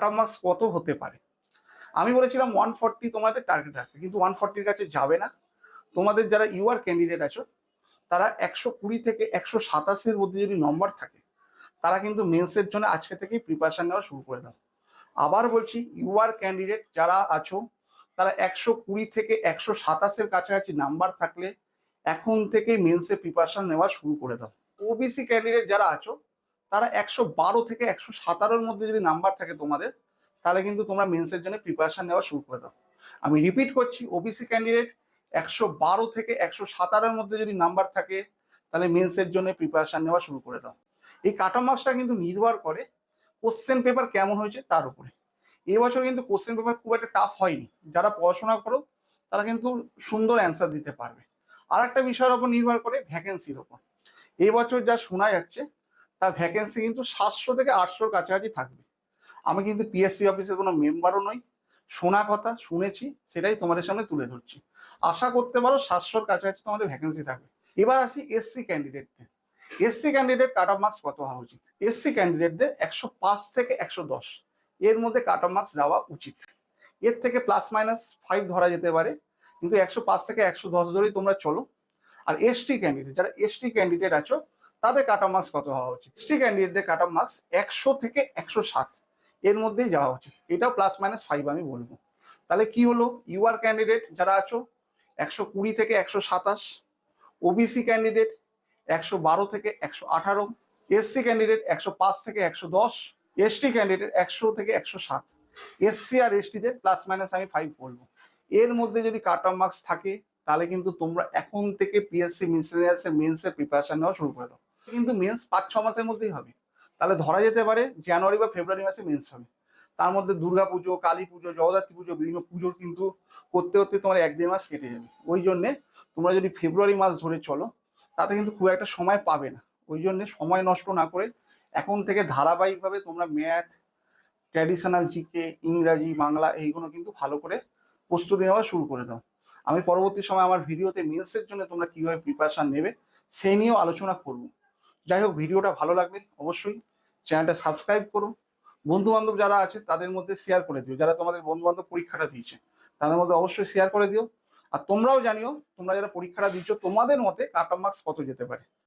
কাট marks কত হতে পারে? আমি বলেছিলাম ওয়ান ফর্টি তোমাদের টার্গেট রাখতে, কিন্তু ওয়ান ফর্টির কাছে যাবে না। তোমাদের যারা ইউআর ক্যান্ডিডেট আছো, তারা একশো কুড়ি থেকে একশো সাতাশের মধ্যে যদি নম্বর থাকে, তারা কিন্তু মেন্সের জন্য আজকে থেকেই প্রিপারেশন নেওয়া শুরু করে দাও। আবার বলছি ইউআর ক্যান্ডিডেট যারা আছো, তারা একশো কুড়ি থেকে একশো সাতাশের কাছাকাছি নাম্বার থাকলে এখন থেকেই মেন্সে প্রিপারেশন নেওয়া শুরু করে দাও। ওবিসি ক্যান্ডিডেট যারা আছো তারা একশো বারো থেকে একশো সাতারোর মধ্যে যদি নাম্বার থাকে তোমাদের, তাহলে কিন্তু তোমরা মেন্সের জন্য প্রিপারেশন নেওয়া শুরু করে দাও। আমি রিপিট করছি ওবিসি ক্যান্ডিডেট একশো বারো থেকে একশো সাতারোর মধ্যে যদি নাম্বার থাকে, তাহলে মেন্সের জন্য প্রিপারেশন নেওয়া শুরু করে দাও। এই কাটা মার্কসটা কিন্তু নির্ভর করে কোশ্চেন পেপার কেমন হয়েছে তার উপরে। এবছর কিন্তু কোশ্চেন পেপার খুব একটা টাফ হয়নি। যারা পড়াশোনা করো, তারা কিন্তু সুন্দর অ্যান্সার দিতে পারবে। আর একটা বিষয়ের ওপর নির্ভর করে ভ্যাকেন্সির ওপর এবছর যা শোনা যাচ্ছে তার ভ্যাকেন্সি কিন্তু সাতশো থেকে আটশোর কাছাকাছি থাকবে। আমি কিন্তু পিএসসি অফিসের কোনো মেম্বারও নই। শোনা কথা, শুনেছি, সেটাই তোমাদের সামনে তুলে ধরছি। আশা করতে পারো সাতশোর কাছাকাছি তোমাদের ভ্যাকেন্সি থাকবে। এবার আসি SC candidate SC candidate cut off marks কত হওয়া উচিত? এসসি ক্যান্ডিডেটদের একশো পাঁচ থেকে একশো দশ। এর মধ্যে কাট অফ মার্কস যাওয়া উচিত। এর থেকে প্লাস মাইনাস ফাইভ ধরা যেতে পারে। কিন্তু একশো পাঁচ থেকে একশো দশ ধরেই তোমরা চলো। আর এসটি ক্যান্ডিডেট যারা এসটি ক্যান্ডিডেট আছো তাদের কাট অফ মার্কস কত হওয়া উচিত? এসটি ক্যান্ডিডেটদের কাট অফ মার্কস একশো থেকে একশো সাত। এর মধ্যেই যাওয়া উচিত। এটাও প্লাস মাইনাস ফাইভ আমি বলব। তাহলে কি হলো? ইউআর ক্যান্ডিডেট যারা আছো, একশো কুড়ি থেকে একশো সাতাশ ওবিসি ক্যান্ডিডেট একশো বারো থেকে একশো আঠারো এসসি ক্যান্ডিডেট একশো পাঁচ থেকে একশো দশ এসটি ক্যান্ডিডেট একশো থেকে একশো সাত। এসসি আর এসটিদের প্লাস মাইনাস আমি ফাইভ বলব। এর মধ্যে যদি কাট অফ মার্কস থাকে, তাহলে কিন্তু তোমরা এখন থেকে পিএসসি মিসেলিয়াসের মেন্সের প্রিপারেশন নেওয়া শুরু করে দাও। কিন্তু মেন্স পাঁচ, ছ মাসের মধ্যেই হবে। তাহলে ধরা যেতে পারে জানুয়ারি বা ফেব্রুয়ারি মাসে মেন্স হবে। তার মধ্যে দুর্গা পুজো, কালী পুজো, জগদ্ধাত্রী পুজো, বিভিন্ন পুজোর কিন্তু করতে করতে তোমার এক দেড় মাস কেটে যাবে। ওই জন্যে তোমরা যদি ফেব্রুয়ারি মাস ধরে চলো, তাতে কিন্তু খুব একটা সময় পাবে না। ওই জন্যে সময় নষ্ট না করে এখন থেকে ধারাবাহিকভাবে তোমরা ম্যাথ ট্র্যাডিশনাল জিকে ইংরাজি, বাংলা এইগুলো কিন্তু ভালো করে প্রস্তুতি নেওয়া শুরু করে দাও। আমি পরবর্তী সময় আমার ভিডিওতে মেন্সের জন্য তোমরা কীভাবে প্রিপারেশান নেবে, সেই নিয়েও আলোচনা করব। যাই হোক ভিডিওটা ভালো লাগবে অবশ্যই চ্যানেলটা সাবস্ক্রাইব করো বন্ধু বান্ধব যারা আছে, তাদের মধ্যে শেয়ার করে দিও। যারা তোমাদের বন্ধু বান্ধব পরীক্ষাটা দিয়েছে, তাদের মধ্যে অবশ্যই শেয়ার করে দিও। আর তোমরাও জানিও, তোমরা যারা পরীক্ষাটা দিচ্ছ, তোমাদের মতে কাট মার্কস কত যেতে পারে।